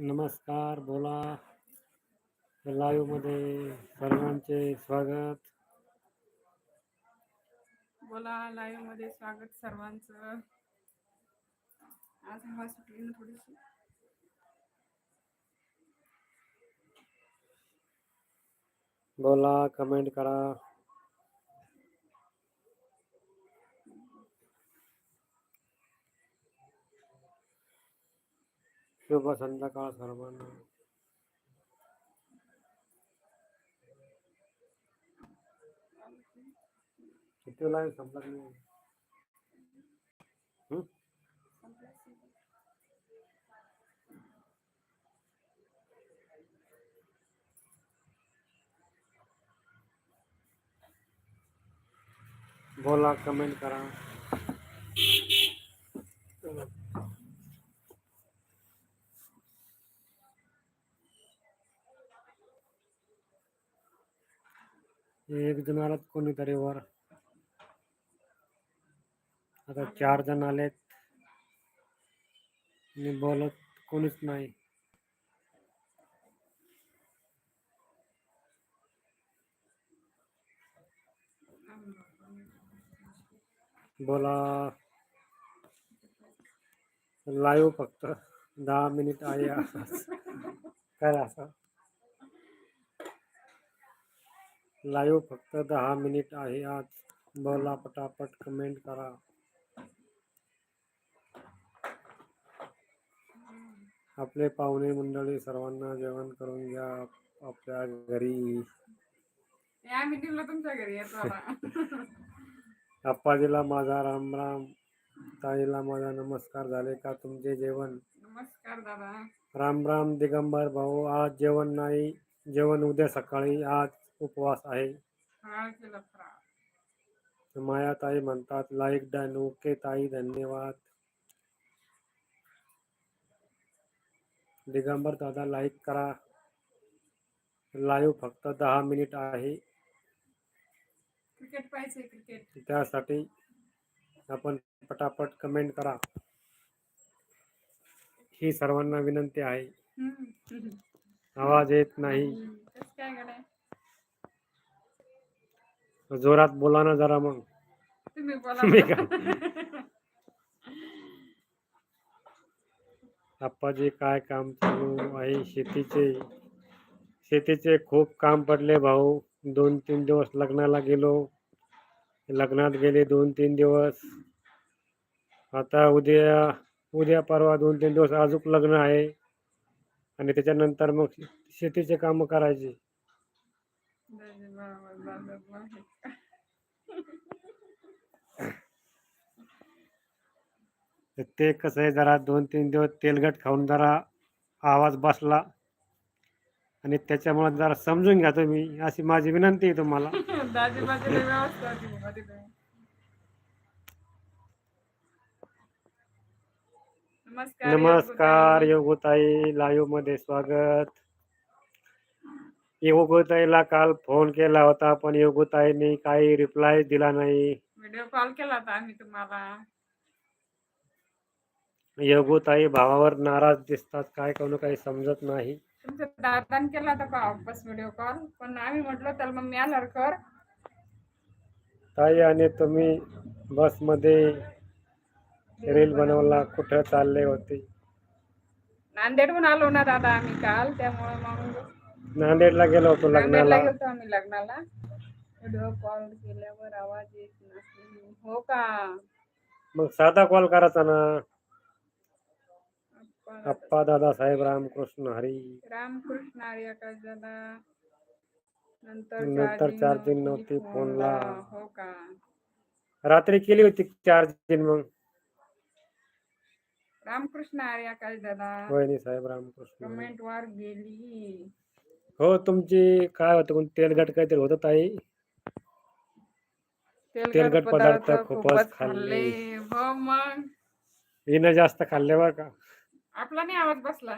नमस्कार बोला. लाईव्हमध्ये सर्वांचे स्वागत. बोला लाईव्हमध्ये स्वागत सर्वांचं. आज हवा सुटली ना थोडीशी. बोला कमेंट करा. शुभ संध्याकाळ सर्वांना. किती लाईव्ह संपत नाही? बोला कमेंट करा. एक जण आलात कोणीतरी वर. आता चार जण आलेत. आणि बोलत कोणीच नाही. बोला. लाईव्ह फक्त दहा मिनिट आहे असंच. काय असं? लाईव्ह फक्त दहा मिनिट आहे आज. बोला पटापट कमेंट करा. आपले पाहुणे मंडळी सर्वांना जेवण करून घ्या आपल्या घरी. या मीटिंगला तुमच्या घरी येतो आता. अप्पाजीला माझा राम राम. ताईला माझा नमस्कार. झाले का तुमचे जेवण? नमस्कार दादा. राम राम दिगंबर भाऊ. आज जेवण नाही. जेवण उद्या सकाळी. आज उपवास आहे. माया ताई म्हणतात लाईक डन ओके ताई धन्यवाद. दिगंबर दादा लाईक करा. लाईव्ह फक्त दहा मिनिट आहे. क्रिकेट पाहिजे क्रिकेट. त्यासाठी आपण पटापट कमेंट करा. ही सर्वांना विनंती आहे. हम्म. आवाज़ येत नाही. काय गड्या? जोरात बोला ना जरा मग. तुम्ही बोला आप्पाजी काय काम चालू आहे? शेतीचे शेतीचे खूप काम पडले भाऊ. दोन तीन दिवस लग्नाला गेलो. लग्नात गेले दोन तीन दिवस. आता उद्या उद्या परवा दोन तीन दिवस अजून लग्न आहे. आणि त्याच्यानंतर मग शेतीचे कामं करायचे. तर ते कसं आहे जरा दोन तीन दिवस तेलकट खाऊन जरा आवाज बसला. आणि त्याच्यामुळे जरा समजून घ्या तुम्ही अशी माझी विनंती आहे तुम्हाला. नमस्कार. योगोताई. लाईव्हमध्ये स्वागत. योगोताईला काल फोन केला होता पण योगोताईने काही रिप्लाय दिला नाही. व्हिडिओ कॉल केला होता आम्ही तुम्हाला. योगोताई भावावर नाराज दिसतात. काय करू काही समजत नाही. तुमच्या दादान केला होता का वापस व्हिडिओ कॉल पण आम्ही म्हटलं त्याला मग मी आल्यावर कर. ताई आणि तुम्ही बसमध्ये रील बनवला. कुठं चालले होते? नांदेडहून आलो ना दादा आम्ही काल. त्यामुळे मग नांदेडला गेलो होतो नांदेडला लग्नाला गेलतो आम्ही लग्नाला. व्हिडिओ कॉल केल्यावर आवाज येत नसले हो का? मग साधा कॉल करायचा ना. अप्पा दादा साहेब रामकृष्ण हरी। रामकृष्ण आर्य का दादा नंतर नंतर charging नव्हती फोनला. हो का? रात्री केली होती चार्जिंग मग? रामकृष्ण आर्य आकाश दादा वहिनी साहेब रामकृष्ण हरी. कमेंट वर गेली. हो तुमची काय होतं कोण तेलगट काहीतरी होत ताई? तेलकट पदार्थ खूपच खाल्ले. हो मग? हिनं जास्त खाल्ले बरं का? आपला नाही आवाज़ बसला.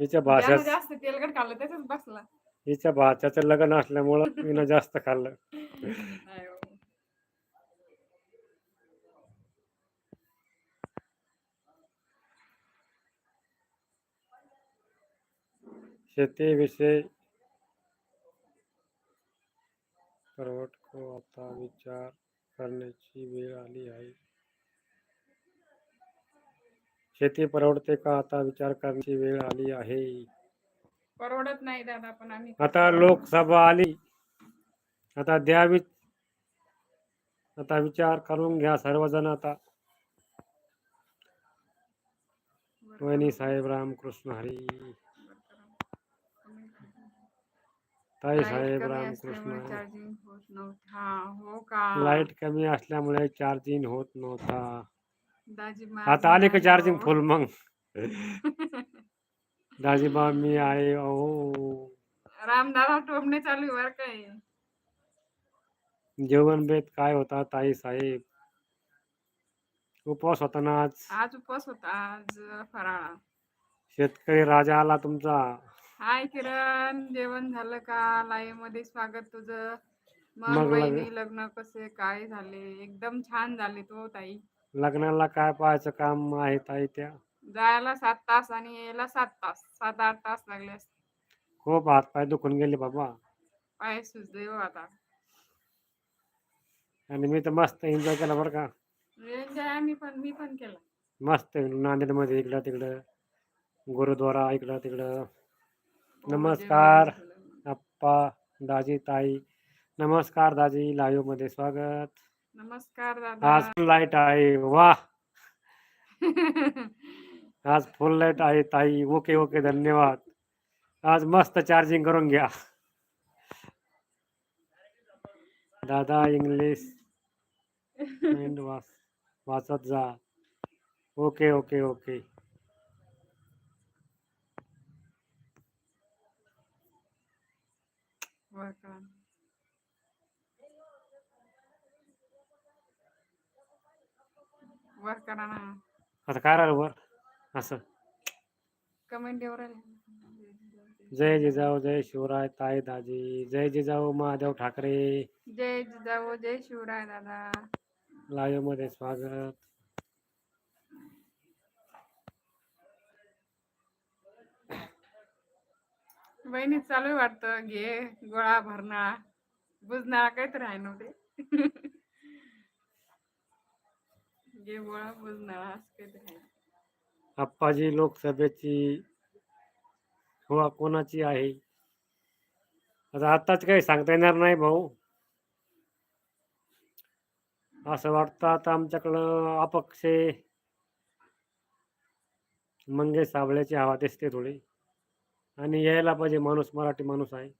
हिच्या भाषा जास्त तेलकट खाल्लं त्याच्याच बसला. हिच्या भाच्याचं लग्न असल्यामुळं हिनं जास्त खाल्लं. नाही हो. शेतीविषयी आता विचार करण्याची वेळ आली आहे. शेती परवडते का? आता विचार करण्याची वेळ आली आहे. परवडत नाही दादा पण आम्ही आता लोकसभा आली. आता द्यावी. आता विचार करून घ्या सर्वजण आता. वहिनी साहेब रामकृष्ण हरी. ताई साहेब रामकृष्ण हरी. चार्जिंग होत नव्हता. हो का? लाइट कमी असल्यामुळे चार्जिंग होत नव्हता. दाजी आता आले का चार्जिंग फुल मग? दाजीबा मी आहे अहो रामदादा टोमणे चालू बरं काय जेवण बेत काय होता ताई साहेब? उपवास होता ना आज? आज उपवास होता आज फराळा. शेतकरी राजा आला तुमचा. हाय किरण जेवण झालं का? लाईव्हमध्ये स्वागत तुझं. मग मग लग्न- वहिनी लग्न कसे काय झाले? एकदम छान झाले तो ताई. लग्नाला काय पाहायचं काम आहे ताई त्या? जायला सात तास आणि यायला सात तास. सात आठ तास लागले असते खूप हात पाय दुखून गेले बाबा. पाय हो आता. आणि मी तर मस्त एन्जॉय केला बरं का. एन्जॉय आम्ही पण मी पण केला. मस्त नांदेडमध्ये इकडं तिकडं गुरुद्वारा इकडं तिकडं. हो, नमस्कार. आप्पा दाजी ताई. नमस्कार दाजी लाईव्हमध्ये स्वागत. नमस्कार दादा। आज फुल लाईट आहे वा आज फुल लाईट आहे ताई ओके ओके धन्यवाद। आज मस्त चार्जिंग करून घ्या। दादा इंग्लिश वाचत जा। Okay okay okay. वर वर करा ना. आता काय राहिलं वर? असं. कमेंट येऊ जय जिजाऊ जय शिवराय ताई दाजी. जय जिजाऊ महादेव ठाकरे. जय जिजाऊ जय शिवराय दादा. लाईव्हमध्ये स्वागत. बहिणी चालू वाटतं घे गोळा भरणाळा. बुजणाळा काहीतरी आहे नव्हते घे गोळा बुजणाळा असं काहीतरी आहे आप्पाजी लोकसभेची हवा कोणाची आहे? आता आताच काही सांगता येणार नाही भाऊ. असं वाटतं आता आमच्याकडं अपक्ष मंगेश साबळेची हवा दिसते थोडी. आणि यायला पाहिजे माणूस मराठी माणूस आहे.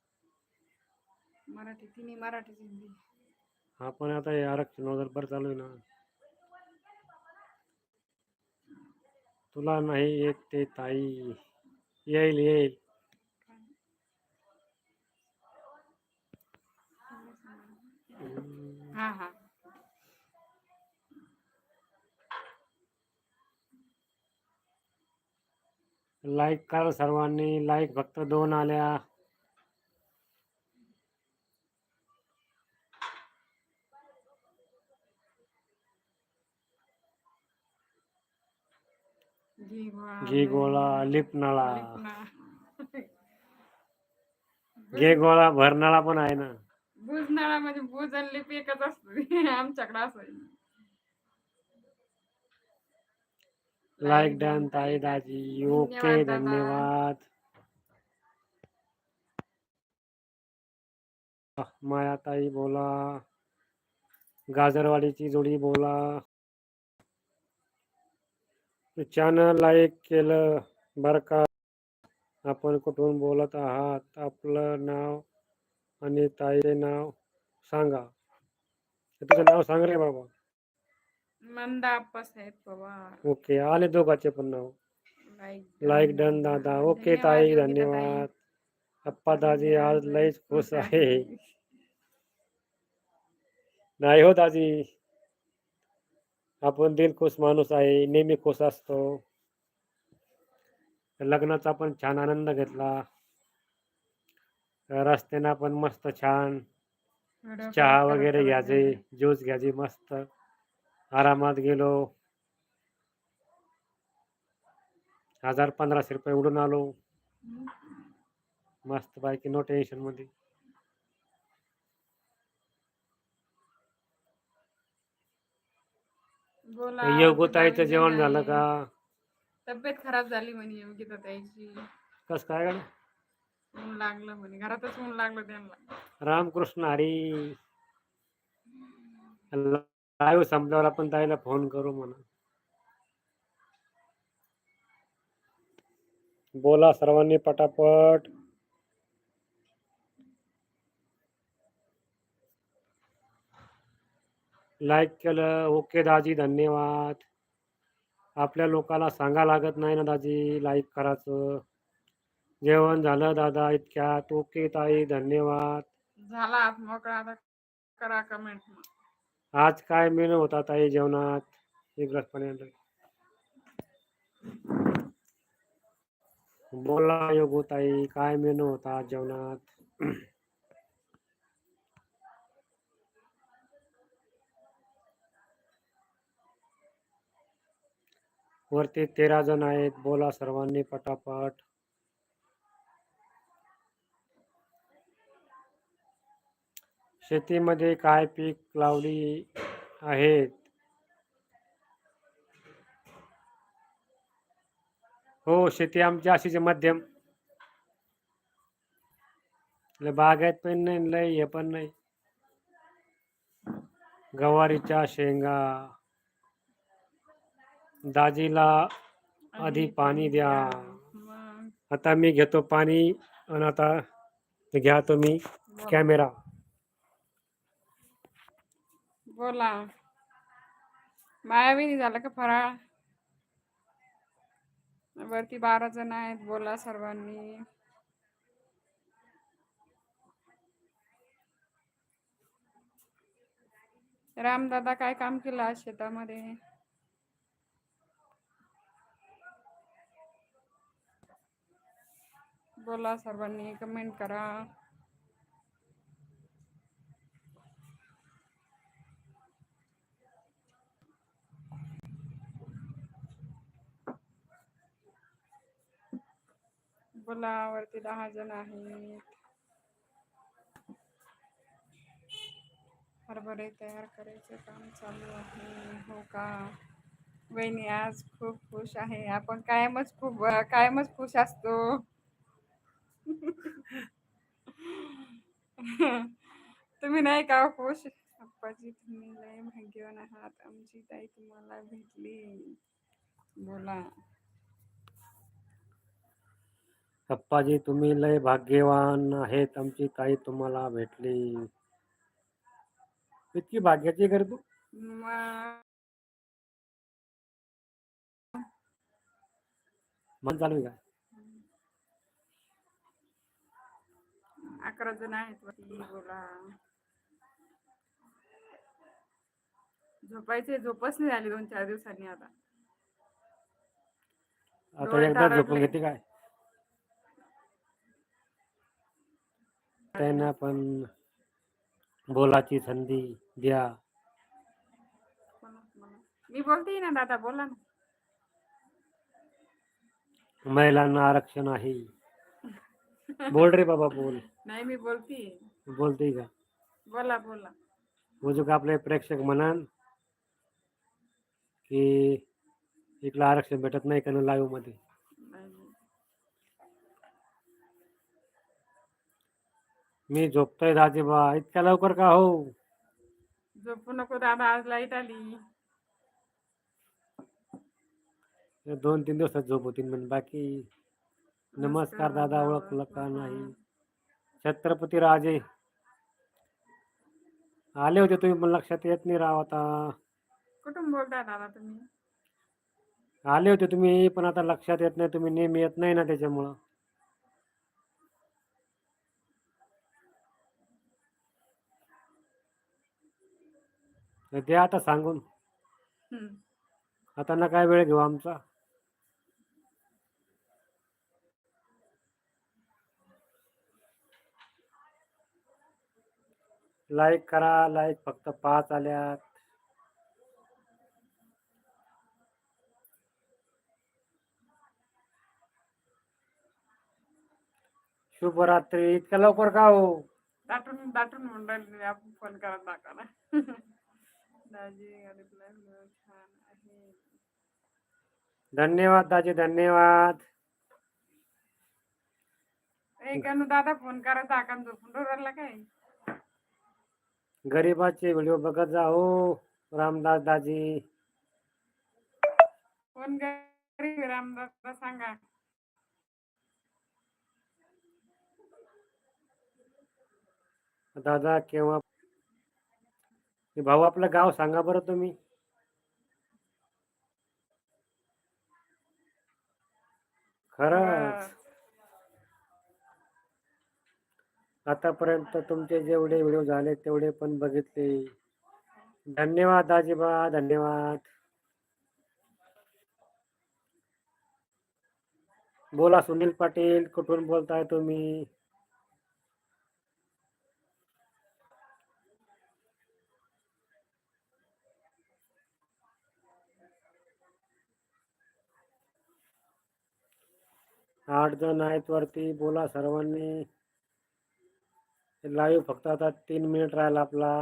मराठी तिन्ही मराठी हा पण आता हे आरक्षण वगैरे बरं चालू आहे ना. तुला नाही येत ते ताई. येईल येईल. हा हा. लाईक करा सर्वांनी. लाईक फक्त दोन आल्या. घी गोळा लिपनाळा. घे गोळा भरनाळा पण आहे ना. बुजनाळा म्हणजे बुज आणि लिप एकच असतो. आमच्याकडे असं. लाईक डन ताई दाजी. ओके. धन्यवाद. माया ताई बोला. गाजरवाडीची जोडी बोला. चॅनल लाईक केलं बरं का. आपण कुठून बोलत आहात आपलं नाव आणि ताईचे नाव सांगा. तुझं नाव सांग रे बाबा. मंदा आप्पासाहेब पवार. ओके आले दोघांचे पण नाव. लाईक लाईक डन दादा. ओके ताई धन्यवाद अप्पा दाजी आज लईच खुश आहे. नाही हो दाजी. आपण दिल खुश माणूस आहे नेहमी खुश असतो. लग्नाचा पण छान आनंद घेतला. रस्त्यानं पण मस्त छान चहा वगैरे घ्यायचे ज्यूस घ्यायची मस्त. आरामात गेलो. हजार पंधराशे रुपये उडून आलो. मस्तपैकी नो टेन्शनमध्ये. बोला योगोताईचं जेवण झालं. का? तब्येत खराब झाली म्हणे योगिता ताईची. कस काय गड्या? ऊन लागलं म्हणे घरातच ऊन लागलं त्यांना. रामकृष्ण हरी. लाईव्ह संपल्यावर आपण ताईला फोन करू म्हणा. बोला सर्वांनी पटापट. लाईक केलं ओके दाजी धन्यवाद. आपल्या लोकाला सांगा लागत नाही ना दाजी लाईक करायचं. जेवण झालं दादा इतक्यात. ओके ताई धन्यवाद. झाला मोकळा करा कमेंट आज काय मेनू होता ताई जेवणात? एक ग्लास पाणी आणलं. बोला योगो ताई काय मेनू होता आज जेवणात? वरती तेरा जण आहेत. बोला सर्वांनी पटापट. शेतीमध्ये काय पीक लावली आहेत? हो शेती आमची अशीच मध्यम. लय बागायत पण नाही लय हे पण नाही. गवारीच्या शेंगा. दाजीला आधी पाणी द्या. आता मी घेतो पाणी आणि आता घ्या तुम्ही बोला. कॅमेरा. बोला. मायाविनी झालं का फराळ? वरती बारा जण आहेत बोला सर्वांनी. रामदादा काय काम केलं आज शेतामध्ये? बोला सर्वांनी कमेंट करा. बोला वरती दहा जण आहेत. हरभरे तयार करायचे काम चालू आहे. हो का? वहिनी आज खूप खुश आहे. आपण कायमच खूप कायमच खुश असतो. तुम्ही नाही का खुश? अप्पाजी तुम्ही लय भाग्यवान आहात. आमची ताई तुम्हाला भेटली. बोला. अप्पाजी तुम्ही लय भाग्यवान आहेत. आमची ताई तुम्हाला भेटली. इतकी भाग्याची कर तू. मग मन चालू का? अकरा जण आहेत वरती बोला. झोपायचे झोपच नाही झाली दोन चार दिवसांनी आता. आता डोळे एकदा झोपून तारडले. घेते काय? त्यांना पण बोलाची संधी द्या. मी बोलते ना दादा बोला ना. महिलांना आरक्षण आहे. बोल रे बाबा बोल। नाही मी बोलते। बोलते का बोला बोला। उजूक आपले प्रेक्षक म्हणान की इकडं आरक्षण भेटत नाही का लाईव्ह मध्ये. मी झोपतोय दाजीबा इतक्या लवकर का हो? झोपू नको दादा आज लाईट आली। दोन तीन दिवसात झोप होती म्हणजे बाकी। नमस्कार दादा ओळखलं का नाही? छत्रपती राजे. आले होते तुम्ही पण लक्षात येत नाही राव आता. कुठून बोलताय दादा तुम्ही? आले होते तुम्ही पण आता लक्षात येत नाही तुम्ही नेहमी येत नाही ना त्याच्यामुळं. तर द्या आता सांगून. हम्म. आता ना काय वेळ घेऊ आमचा? लाईक करा लाईक फक्त पाच आल्यात. शुभरात्री. इतक्या लवकर का हो? दाटून दाटून म्हणून आपण फोन करत दाखवला. दाजी रिप्लाय छान आहे. धन्यवाद दाजी धन्यवाद. एक दादा फोन करत दाखवा झोपून राहिला काय? गरीबाचे व्हिडिओ बघत जा हो रामदास दाजी फोन करी रामदासला सांगा. दादा केव्हा? भाऊ आपलं गाव सांगा बरं तुम्ही. खरंच. आतापर्यंत तुमचे जेवढे व्हिडिओ झाले तेवढे पण बघितले. धन्यवाद दाजीबा धन्यवाद. बोला सुनील पाटील कुठून बोलताय तुम्ही? आठ जण आहेत वरती बोला सर्वांनी. लाईव्ह फक्त आता तीन मिनिट राहिला आपला.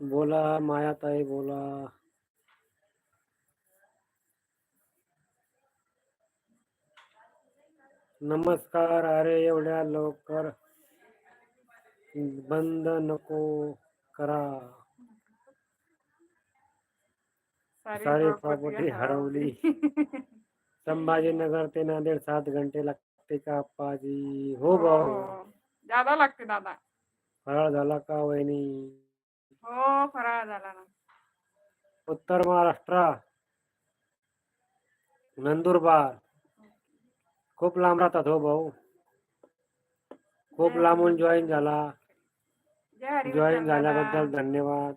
बोला मायाताई बोला. नमस्कार अरे एवढ्या लवकर. बंद नको करा. सारी प्रॉपर्टी हरवली. संभाजीनगर ते नांदेड सात घंटे लागते का आप्पाजी? हो भाऊ. ज्यादा लागते दादा. फराळ झाला का वहिनी? हो फराळ झाला ना. उत्तर महाराष्ट्र. नंदुरबार. खूप लांब राहतात हो भाऊ. खूप लांबून जॉईन झाला. जय हरी जॉईन. झाल्याबद्दल धन्यवाद.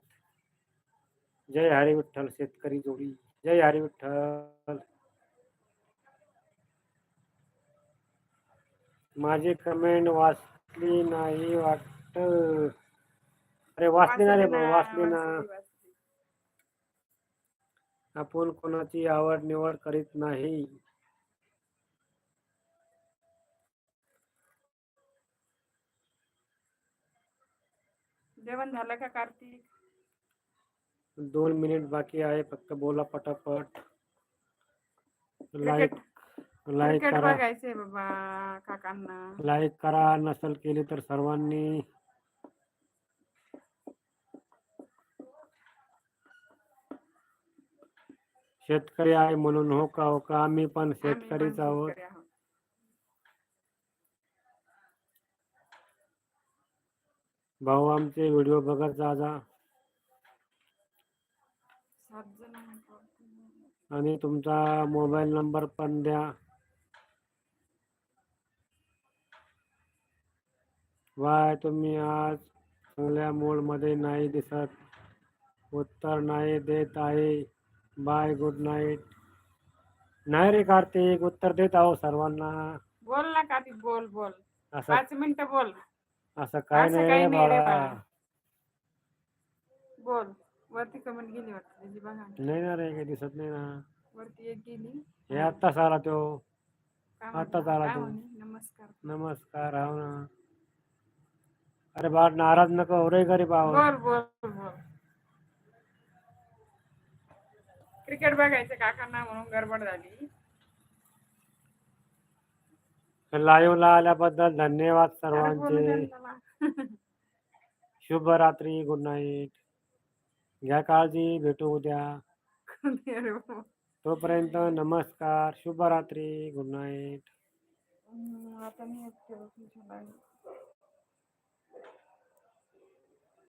जय हरी विठ्ठल शेतकरी जोडी. जय हरी विठ्ठल. माझी कमेंट वाचली नाही वाटत. अरे वाचली ना रे भाऊ वाचली ना. आपण कोणाची आवड निवड करीत नाही. जेवण झालं का कार्तिक? दोन मिनिट बाकी आहे फक्त बोला पटापट. लाईक लाईक क्रिकेट करा. बघायचंय बाबा काकांना. लाईक करा नसल केली तर सर्वांनी. शेतकरी आहे म्हणून हो का हो का? आम्ही पण आम्ही पण शेतकरीच आहोत. शेतकरी आहोत. भाऊ आमचे व्हिडिओ बघत जा. आणि तुमचा मोबाईल नंबर पण द्या. वाय तुम्ही आज चांगल्या मूडमध्ये नाही दिसत. उत्तर नाही देत आहे. बाय गुड नाईट नाही रे कार्तिक उत्तर देत आहो सर्वांना. बोल ना कार्तिक बोल बोल. पाच मिनिटं बोल. असं काय असं नाही काही रे नाही रे बाळा. बाळा. बोल वरती कमेंट गेली वाटतं त्याची बघा. नाही ना रे काही दिसत नाही ना. वरती एक गेली. हे आत्ताच आला तो. काय म्हणतो? आला काय तो. म्हणे? नमस्कार. नमस्कार हो ना. अरे बाळ नाराज़ नको हो रे गरीब आहो. बोल बोल बोल. क्रिकेट बघायचं काकांना म्हणून गडबड झाली. लाईव्ह ला आल्याबद्दल धन्यवाद सर्वांचे. शुभ रात्री गुड नाईट घ्या काळजी भेटू उद्या. तोपर्यंत नमस्कार शुभ रात्री गुड नाईट